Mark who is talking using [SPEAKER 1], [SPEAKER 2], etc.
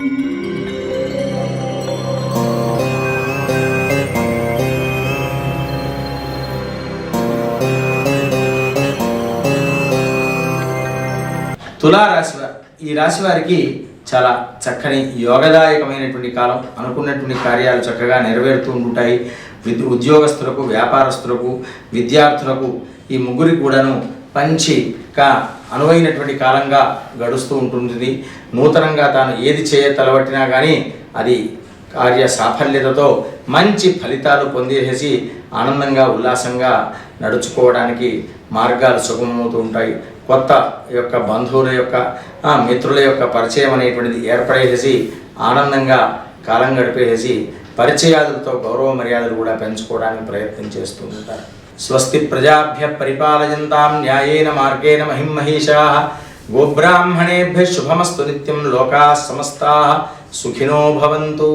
[SPEAKER 1] తులారాశి వారు. ఈ రాశి వారికి చాలా చక్కని యోగదాయకమైనటువంటి కాలం అనుకున్నటువంటి కార్యాలు చక్కగా నెరవేరుతూ ఉంటాయి. ఉద్యోగస్తులకు వ్యాపారస్తులకు విద్యార్థులకు ఈ ముగ్గురికి కూడాను పంచిగా అనువైనటువంటి కాలంగా గడుస్తూ ఉంటుంది నూతనంగా తాను ఏది చేయ తలబట్టినా కానీ అది కార్య సాఫల్యతతో మంచి ఫలితాలు పొందేసి ఆనందంగా ఉల్లాసంగా నడుచుకోవడానికి మార్గాలు సుగమవుతూ ఉంటాయి. కొత్త యొక్క బంధువుల యొక్క మిత్రుల యొక్క పరిచయం అనేటువంటిది ఏర్పడేసి ఆనందంగా కాలం గడిపేసి పరిచయాదులతో గౌరవ మర్యాదలు కూడా పెంచుకోవడానికి ప్రయత్నం చేస్తూ ఉంటారు. స్వస్తి ప్రజాభ్య పరిపాలయంతాం న్యాయేన మార్గేణ మహిమహీషా గోబ్రాహ్మణేభ్య శుభమస్తు నిత్యం లోకా సమస్తా సుఖినో భవంతు.